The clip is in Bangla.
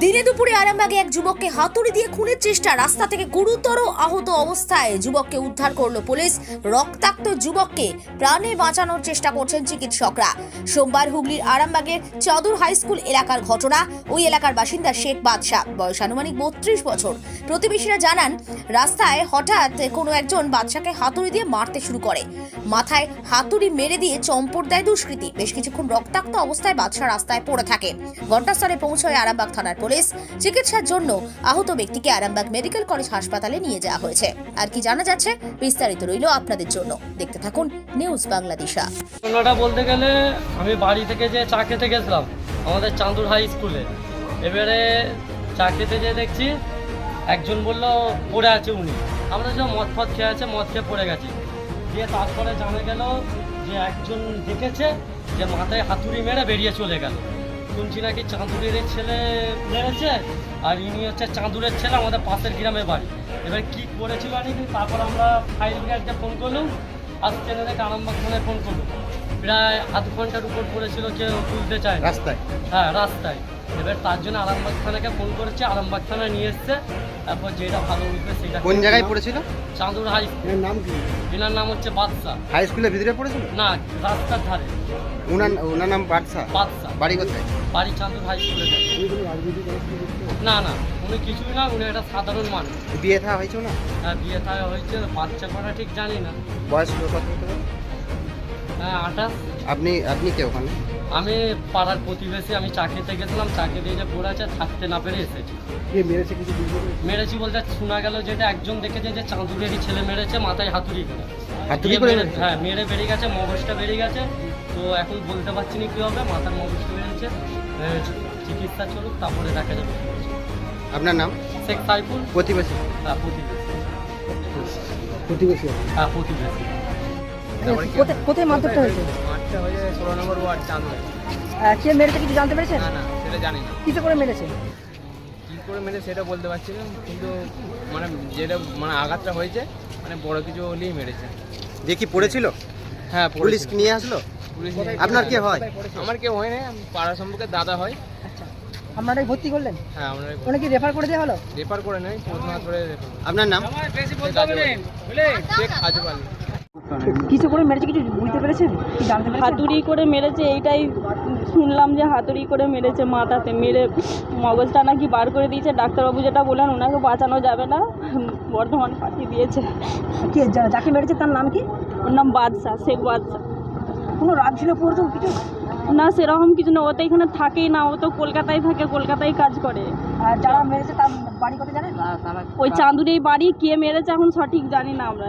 D. দিনে দুপুরে আরামবাগে এক যুবককে হাতুড়ি দিয়ে খুনের চেষ্টা রাস্তা থেকে গুরুতর আহত অবস্থায় যুবককে উদ্ধার করল পুলিশ। রক্তাক্ত যুবককে প্রাণে বাঁচানোর চেষ্টা করছেন চিকিৎসকরা। সোমবার হুগলির আরামবাগের চাদুর হাই স্কুল এলাকার ঘটনা। ওই এলাকার বাসিন্দা শেখ বাদশাহ। বয়স আনুমানিক বত্রিশ বছর। প্রতিবেশীরা জানান, রাস্তায় হঠাৎ কোনো একজন বাচ্চাকে হাতুড়ি দিয়ে মারতে শুরু করে। মাথায় হাতুড়ি মেরে দিয়ে চম্পট দেয় দুষ্কৃতী। বেশ কিছুক্ষণ রক্তাক্ত অবস্থায় বাদশা রাস্তায় পড়ে থাকে। ঘটনাস্থলে পৌঁছয় আরামবাগ থানার পুলিশ। চিকিৎসার জন্য আহত ব্যক্তিকে আরামবাগ মেডিকেল কলেজ হাসপাতালে নিয়ে যাওয়া হয়েছে। আর কি জানা যাচ্ছে, বিস্তারিত রইল আপনাদের জন্য। দেখতে থাকুন নিউজ বাংলাদেশা। ঘটনাটা বলতে গেলে আমি বাড়ি থেকে যে চা খেতে গেছিলাম, আমাদের চাঁদুর হাই স্কুলে। এবারে চা খেতে যেয়ে দেখছি, একজন বলল, পড়ে আছে উনি। আমরা যে মদ ফদ খেয়ে আছে, মদ খেয়ে পড়ে গেছি। দিয়ে তারপরে জানা গেল যে একজন দেখেছে যে মাথায় হাতুড়ি মেরে বেরিয়ে চলে গেল। শুনছি নাকি চাঁদুরের ছেলে মেরেছে? আর ইনি হচ্ছে চাঁদুরের ছেলে আমাদের পাশের গ্রামে বাড়ি। এবার কি করেছিল আর কি তারপর আমরা ফায়ার ব্রিগেডকে ফোন করলাম। আসছে না দেখে আরামবাগ থানায় ফোন করলাম প্রায় আধ ঘণ্টার উপর পড়েছিল কেউ তুলতে চায় রাস্তায়? হ্যাঁ রাস্তায়। এবার তার জন্য আরামবাগ থানাকে ফোন করেছে। আরামবাগ থানায় নিয়ে এসছে। তারপর যেটা ভালো বুঝবে সেটা কোন জায়গায় পড়েছিল? চাঁদুর হাই এর নাম কি? এনার নাম হচ্ছে বাদশা হাই স্কুলের ভিতরে পড়েছিল? না রাস্তার ধারে। ওনার ওনার নাম বাদশা বাদশা বাড়ি কোথায়? বাড়ি চাঁদুর হাই স্কুলে যায়। না না উনি কিছুই না উনি একটা সাধারণ মানুষ। বিয়ে থা হয়েছে না? হ্যাঁ বিয়ে থা হয়েছে বাচ্চা করা ঠিক জানি না। বয়স কত হতে পারে? হ্যাঁ আঠাশ। আপনি আপনি কে ওখানে? আমি পাড়ার প্রতিবেশী আমি চাকরিতে গেছিলাম চাকরি দিয়ে যে পড়ে আছে থাকতে না পেরে এসেছি। মেরেছি বলতে শোনা গেল যেটা একজন দেখেছে যে চাঁদুরেরই ছেলে মেরেছে মাথায় হাতুড়ি করে। হাতুড়ি করে হ্যাঁ মেরে বেরিয়ে গেছে মগজটা বেরিয়ে গেছে তো এখন বলতে পারছি না কী হবে মাথার মগজটা বেরিয়েছে এ, চিকিৎসা চলুক তারপরে দেখা যাবে। আপনার নাম? শেখ সাইফুল। প্রতিবেশী। হ্যাঁ প্রতিবেশী। প্রতিবেশী হ্যাঁ প্রতিবেশী। কোথায় মারধরটা হয়েছে? মাঠটা হয়ে ষোলো নম্বর ওয়ার্ড কে মেরেছে কিছু জানতে পেরেছেন? না না সেটা জানি না। কিসে করে মেরেছে? কী করে মেরে সেটা বলতে পারছি না কিন্তু মানে যেটা মানে আঘাতটা হয়েছে মানে বড় কিছু হলেই মেরেছে। যে কি পড়েছিল? হ্যাঁ পুলিশ নিয়ে আসলো? আপনার কি হয়? আমার কেউ হয় না পাড়া সম্পর্কে দাদা হয়। আচ্ছা। আপনারাই ভর্তি করলেন? হ্যাঁ আমরা ওনাকে কি রেফার করে দেওয়া হলো? রেফার করে নেই প্রথমে করে আপনার নাম? শেখ আলী কিসে করে মেরেছে কিছু বুঝতে পেরেছেন? হাতুড়ি করে মেরেছে এইটাই শুনলাম যে হাতুড়ি করে মেরেছে মাথাতে। মেরে মগজটা নাকি বার করে দিয়েছে ডাক্তারবাবু যেটা বললেন ওনাকে বাঁচানো যাবে না। বর্ধমান পাঠিয়ে দিয়েছে। কে যাকে মেরেছে তার নাম কি? ওর নাম বাদশাহ শেখ বাদশাহ। কোনো রাগ ছিল পড়তো কিছু? না সেরকম কিছু না। ও তো এখানে থাকেই না। ও তো কলকাতায় থাকে কলকাতায় কাজ করে। আর যারা মেরেছে তার বাড়ি কোথায় জানেন? ওই চাঁদুরেই বাড়ি কে মেরেছে এখন সঠিক জানি না আমরা